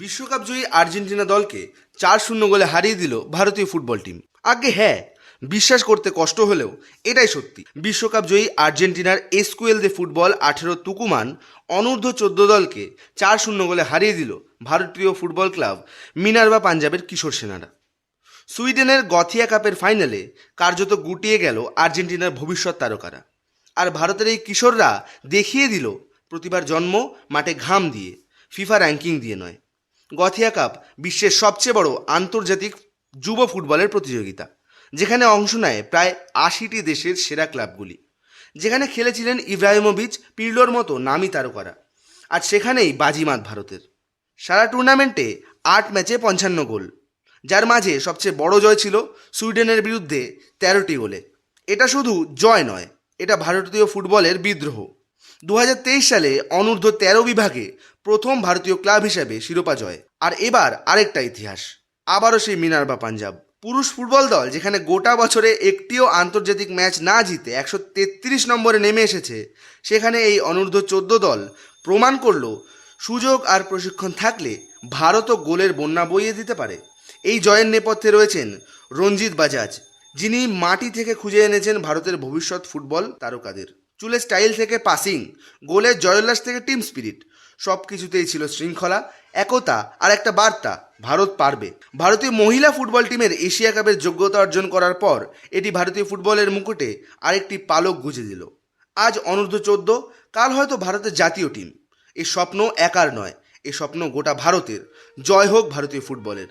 বিশ্বকাপ জয়ী আর্জেন্টিনা দলকে চার শূন্য গোলে হারিয়ে দিল ভারতীয় ফুটবল টিম। আগে হ্যাঁ বিশ্বাস করতে কষ্ট হলেও এটাই সত্যি। বিশ্বকাপ জয়ী আর্জেন্টিনার এসকুয়েল দে ফুটবল আঠেরো তুকুমান অনূর্ধ্ব চোদ্দ দলকে চার শূন্য গোলে হারিয়ে দিল ভারতীয় ফুটবল ক্লাব মিনার্ভা পাঞ্জাবের কিশোর সেনারা। সুইডেনের গথিয়া কাপের ফাইনালে কার্যত গুটিয়ে গেল আর্জেন্টিনার ভবিষ্যৎ তারকারা। আর ভারতের এই কিশোররা দেখিয়ে দিল প্রতিবার জন্ম, মাঠে ঘাম দিয়ে, ফিফা র্যাঙ্কিং দিয়ে নয়। গথিয়া কাপ বিশ্বের সবচেয়ে বড় আন্তর্জাতিক যুব ফুটবলের প্রতিযোগিতা, যেখানে অংশ নেয় প্রায় আশিটি দেশের সেরা ক্লাবগুলি। যেখানে খেলেছিলেন ইব্রাহিমোভিচ, পির্লোর মতো নামি তারকারা। আর সেখানেই বাজিমাত ভারতের। সারা টুর্নামেন্টে আট ম্যাচে পঞ্চান্ন গোল। যার মাঝে সবচেয়ে বড় জয় ছিল সুইডেনের বিরুদ্ধে তেরোটি গোলে। এটা শুধু জয় নয়, এটা ভারতীয় ফুটবলের বিদ্রোহ। দু হাজার তেইশ সালে অনূর্ধ্ব তেরো বিভাগে প্রথম ভারতীয় ক্লাব হিসেবে শিরোপা জয়। আর এবার আরেকটা ইতিহাস। আবারও সেই মিনার্বা পাঞ্জাব। পুরুষ ফুটবল দল যেখানে গোটা বছরে একটিও আন্তর্জাতিক ম্যাচ না জিতে একশো তেত্রিশ নম্বরে নেমে এসেছে, সেখানে এই অনূর্ধ্ব চোদ্দ দল প্রমাণ করল সুযোগ আর প্রশিক্ষণ থাকলে ভারতও গোলের বন্যা বইয়ে দিতে পারে। এই জয়ের নেপথ্যে রয়েছেন রঞ্জিত বাজাজ, যিনি মাটি থেকে খুঁজে এনেছেন ভারতের ভবিষ্যৎ ফুটবল তারকাদের। চুলের স্টাইল থেকে পাসিং গোলের জয়োল্লাস থেকে টিম স্পিরিট সব কিছুতেই ছিল শৃঙ্খলা, একতা আর একটা বার্তা, ভারত পারবে। ভারতীয় মহিলা ফুটবল টিমের এশিয়া কাপের যোগ্যতা অর্জন করার পর, এটি ভারতীয় ফুটবলের মুকুটে আরেকটি পালক গুঁজে দিল। আজ অনূর্ধ্ব চোদ্দ, কাল হয়তো ভারতের জাতীয় টিম এই স্বপ্ন একার নয়, এ স্বপ্ন গোটা ভারতের। জয় হোক ভারতীয় ফুটবলের